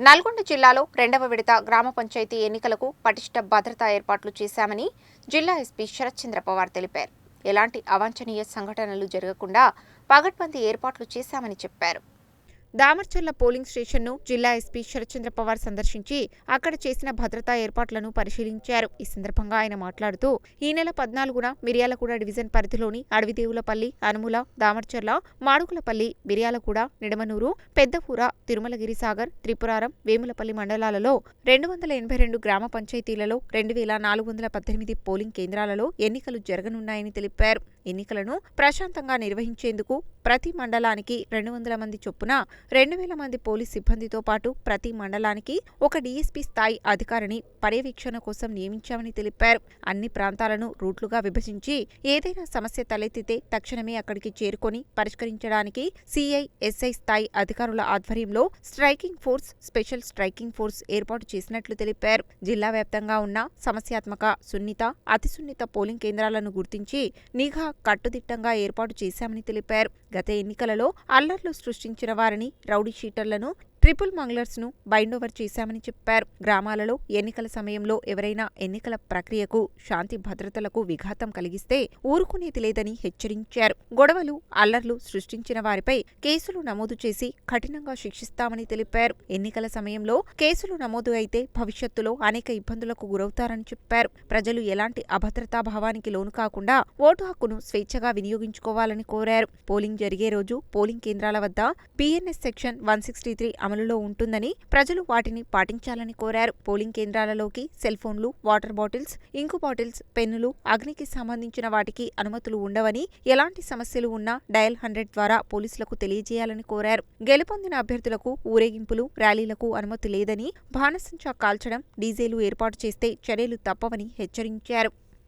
నల్గొండ జిల్లాలో రెండవ విడత గ్రామ పంచాయతీ ఎన్నికలకు పటిష్ట భద్రతా ఏర్పాట్లు చేశామని జిల్లా ఎస్పీ శరత్చంద్ర పవార్ తెలిపారు. ఎలాంటి అవాంఛనీయ సంఘటనలు జరగకుండా పగడ్బందీ ఏర్పాట్లు చేశామని చెప్పారు. దామర్చర్ల పోలింగ్ స్టేషన్ను జిల్లా ఎస్పీ శరత్చంద్ర పవార్ సందర్శించి అక్కడ చేసిన భద్రతా ఏర్పాట్లను పరిశీలించారు. ఈ సందర్భంగా ఆయన మాట్లాడుతూ ఈ నెల పద్నాలుగున మిర్యాలగూడ డివిజన్ పరిధిలోని అడవిదేవులపల్లి అనుముల దామర్చర్ల మాడుగులపల్లి మిర్యాలగూడ నిడమనూరు పెద్దపూర తిరుమలగిరి సాగర్ త్రిపురారం వేములపల్లి మండలాలలో రెండు వందల ఎనభై రెండు గ్రామ పంచాయతీలలో రెండు వేల నాలుగు వందల పద్దెనిమిది పోలింగ్ కేంద్రాలలో ఎన్నికలు జరగనున్నాయని తెలిపారు. ఎన్నికలను ప్రశాంతంగా నిర్వహించేందుకు ప్రతి మండలానికి రెండు వందల మంది చొప్పున రెండు వేల మంది పోలీస్ సిబ్బందితో పాటు ప్రతి మండలానికి ఒక డీఎస్పీ స్థాయి అధికారిని పర్యవేక్షణ కోసం నియమించామని తెలిపారు. అన్ని ప్రాంతాలను రూట్లుగా విభజించి ఏదైనా సమస్య తలెత్తితే తక్షణమే అక్కడికి చేరుకొని పరిష్కరించడానికి సిఐ ఎస్ఐ స్థాయి అధికారుల ఆధ్వర్యంలో striking force special striking force ఏర్పాటు చేసినట్లు తెలిపారు. జిల్లా వ్యాప్తంగా ఉన్న సమస్యాత్మక సున్నిత అతి సున్నిత పోలింగ్ కేంద్రాలను గుర్తించి నిఘా కట్టుదిట్టంగా ఏర్పాటు చేశామని తెలిపారు. గత ఎన్నికలలో అల్లర్లు సృష్టించిన వారిని రౌడీ షీటర్లను ట్రిపుల్ మంగ్లర్స్ను బైండోవర్ చేశామని చెప్పారు. గ్రామాలలో ఎన్నికల సమయంలో ఎవరైనా ఎన్నికల ప్రక్రియకు శాంతి భద్రతలకు విఘాతం కలిగిస్తే ఊరుకునేది లేదని హెచ్చరించారు. గొడవలు అల్లర్లు సృష్టించిన వారిపై కేసులు నమోదు చేసి కఠినంగా శిక్షిస్తామని తెలిపారు. ఎన్నికల సమయంలో కేసులు నమోదు అయితే భవిష్యత్తులో అనేక ఇబ్బందులకు గురవుతారని చెప్పారు. ప్రజలు ఎలాంటి అభద్రతా భావానికి లోను కాకుండా ఓటు హక్కును స్వేచ్ఛగా వినియోగించుకోవాలని కోరారు. పోలింగ్ జరిగే రోజు పోలింగ్ కేంద్రాల వద్ద BNS section one sixty three అమలులో ఉంటుందని ప్రజలు వాటిని పాటించాలని కోరారు. Polling కేంద్రాలలోకి cell phones water bottles ink bottles పెన్నులు అగ్నికి సంబంధించిన వాటికి అనుమతులు ఉండవని ఎలాంటి సమస్యలు ఉన్నా డయల్ హండ్రెడ్ ద్వారా పోలీసులకు తెలియజేయాలని కోరారు. గెలుపొందిన అభ్యర్థులకు ఊరేగింపులు ర్యాలీలకు అనుమతి లేదని బాణసంచా కాల్చడం డీజేలు ఏర్పాటు చేస్తే చర్యలు తప్పవని హెచ్చరించారు.